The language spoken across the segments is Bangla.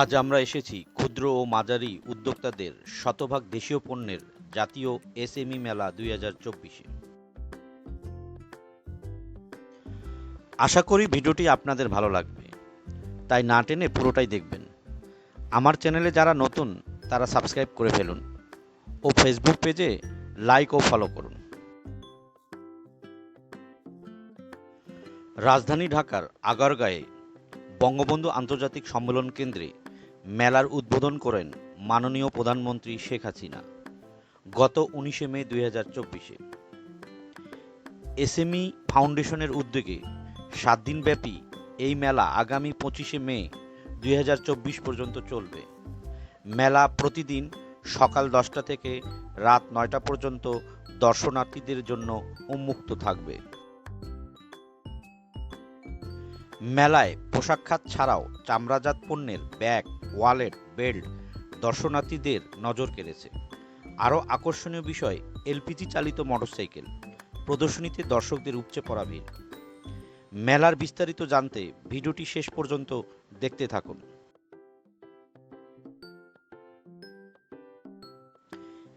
আজ আমরা এসেছি ক্ষুদ্র ও মাঝারি উদ্যোক্তাদের শতভাগ দেশীয় পণ্যের জাতীয় এসএমই মেলা দুই হাজার চব্বিশে। আশা করি ভিডিওটি আপনাদের ভালো লাগবে। তাই না টেনে পুরোটাই দেখবেন। আমার চ্যানেলে যারা নতুন, তারা সাবস্ক্রাইব করে ফেলুন ও ফেসবুক পেজে লাইক ও ফলো করুন। রাজধানী ঢাকার আগারগাঁয়ে বঙ্গবন্ধু আন্তর্জাতিক সম্মেলন কেন্দ্রে মেলার উদ্বোধন করেন মাননীয় প্রধানমন্ত্রী শেখ হাসিনা গত উনিশে মে দুই হাজার চব্বিশে। এসএমই ফাউন্ডেশনের উদ্যোগে সাত দিনব্যাপী এই মেলা আগামী পঁচিশে মে দুই হাজার চব্বিশ পর্যন্ত চলবে। মেলা প্রতিদিন সকাল দশটা থেকে রাত নয়টা পর্যন্ত দর্শনার্থীদের জন্য উন্মুক্ত থাকবে। মেলায় পোশাক খাত ছাড়াও চামড়াজাত পণ্যের ব্যাগ ওয়ালেট, বেল্ট, দর্শনার্থীদের নজর কেড়েছে। আরও আকর্ষণীয় বিষয়, এলপিজি চালিত মোটরসাইকেল, প্রদর্শনীতে দর্শকদের উপচে পড়া ভিড়। মেলার বিস্তারিত জানতে ভিডিওটি শেষ পর্যন্ত দেখতে থাকুন।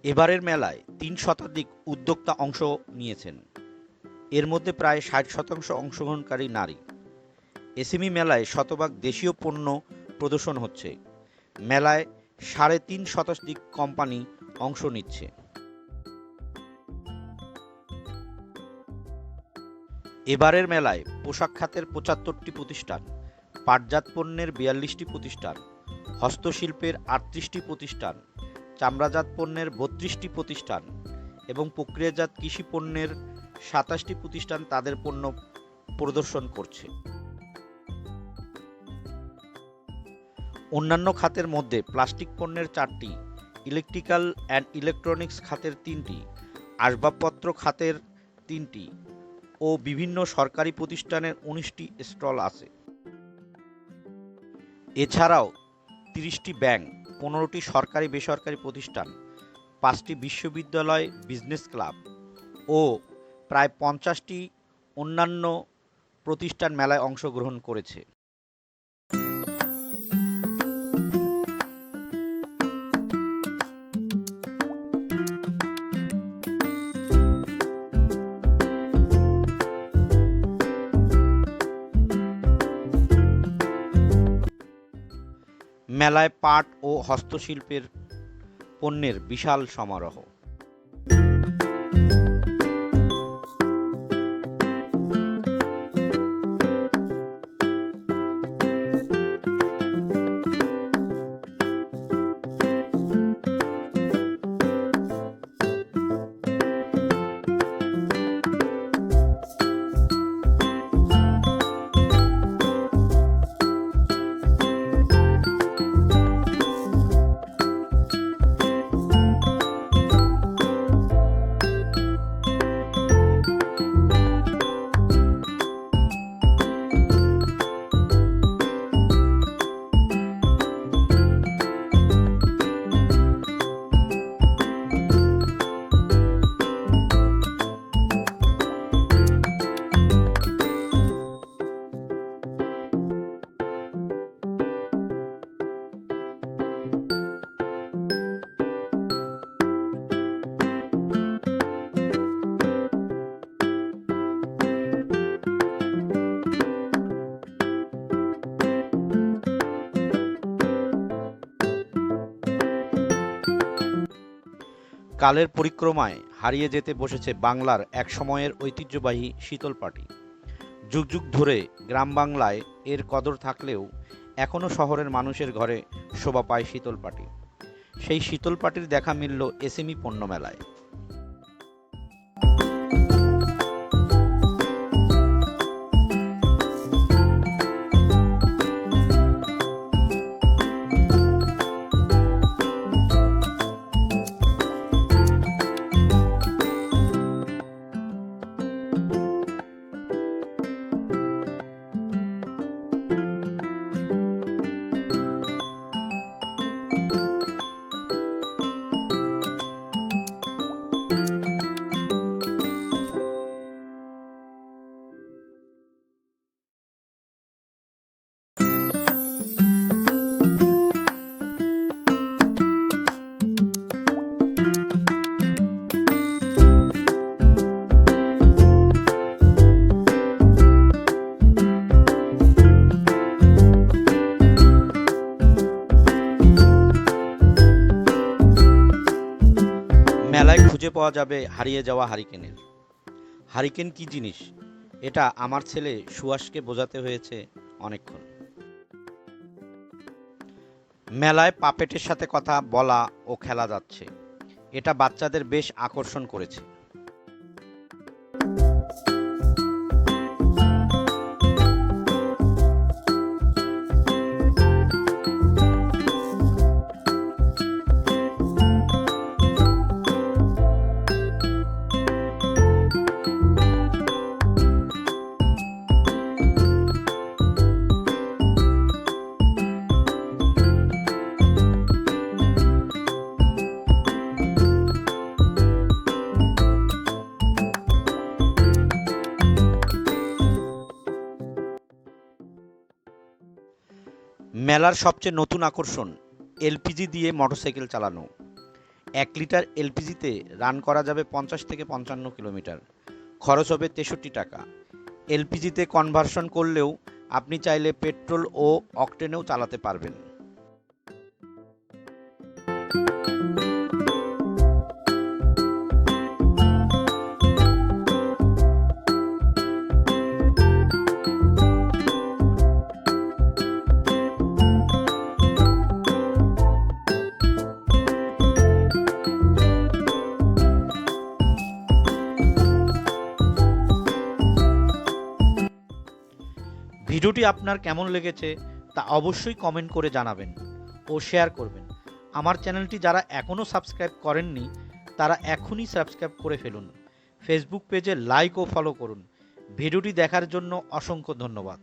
এবারের মেলায় তিন শতাধিক উদ্যোক্তা অংশ নিয়েছেন। এর মধ্যে প্রায় ষাট শতাংশ অংশগ্রহণকারী নারী। এসএমই মেলায় শতভাগ দেশীয় পণ্য প্রদর্শন হচ্ছে। মেলায় সাড়ে তিন শতাধিক কোম্পানি অংশ নিচ্ছে। এবারের মেলায় পোশাক খাতের পঁচাত্তরটি প্রতিষ্ঠান, পাটজাত পণ্যের বিয়াল্লিশটি প্রতিষ্ঠান, হস্তশিল্পের আটত্রিশটি প্রতিষ্ঠান, চামড়াজাত পণ্যের বত্রিশটি প্রতিষ্ঠান এবং প্রক্রিয়াজাত কৃষি পণ্যের সাতাশটি প্রতিষ্ঠান তাদের পণ্য প্রদর্শন করছে। অন্যান্য খাতের মধ্যে প্লাস্টিক পণ্যের চারটি, ইলেকট্রিক্যাল অ্যান্ড ইলেকট্রনিক্স খাতের তিনটি, আসবাবপত্র খাতের তিনটি ও বিভিন্ন সরকারি প্রতিষ্ঠানের উনিশটি স্টল আছে। এছাড়াও তিরিশটি ব্যাংক, পনেরোটি সরকারি বেসরকারি প্রতিষ্ঠান, পাঁচটি বিশ্ববিদ্যালয়, বিজনেস ক্লাব ও প্রায় পঞ্চাশটি অন্যান্য প্রতিষ্ঠান মেলায় অংশগ্রহণ করেছে। মেলায় পাট ও হস্তশিল্পের পণ্যের বিশাল সমারোহ। কালের পরিক্রমায় হারিয়ে যেতে বসেছে বাংলার এক সময়ের ঐতিহ্যবাহী শীতল পাটি যুগ যুগ ধরে গ্রাম বাংলায় এর কদর থাকলেও এখনও শহরের মানুষের ঘরে শোভা পায় শীতল পাটি সেই শীতল পাটির দেখা মিলল এসএমই পণ্য মেলায় খুঁজে পাওয়া যাবে হারিয়ে যাওয়া হারিকেনের। হারিকেন কি জিনিস? এটা আমার ছেলে সুয়াসকে বোঝাতে হয়েছে অনেকক্ষণ। মেলায় পাপেটের সাথে কথা বলা ও খেলা যাচ্ছে। এটা বাচ্চাদের বেশ আকর্ষণ করেছে। মেলার সবচেয়ে নতুন আকর্ষণ এলপিজি দিয়ে মোটরসাইকেল চালানো। এক লিটার এলপিজিতে রান করা যাবে পঞ্চাশ থেকে পঞ্চান্ন কিলোমিটার। খরচ হবে তেষট্টি টাকা। এলপিজিতে কনভার্সন করলেও আপনি চাইলে পেট্রোল ও অকটেনেও চালাতে পারবেন। ভিডিওটি আপনার কেমন লেগেছে তা অবশ্যই কমেন্ট করে জানাবেন ও শেয়ার করবেন। আমার চ্যানেলটি যারা এখনও সাবস্ক্রাইব করেননি, তারা এখনই সাবস্ক্রাইব করে ফেলুন। ফেসবুক পেজে লাইক ও ফলো করুন। ভিডিওটি দেখার জন্য অসংখ্য ধন্যবাদ।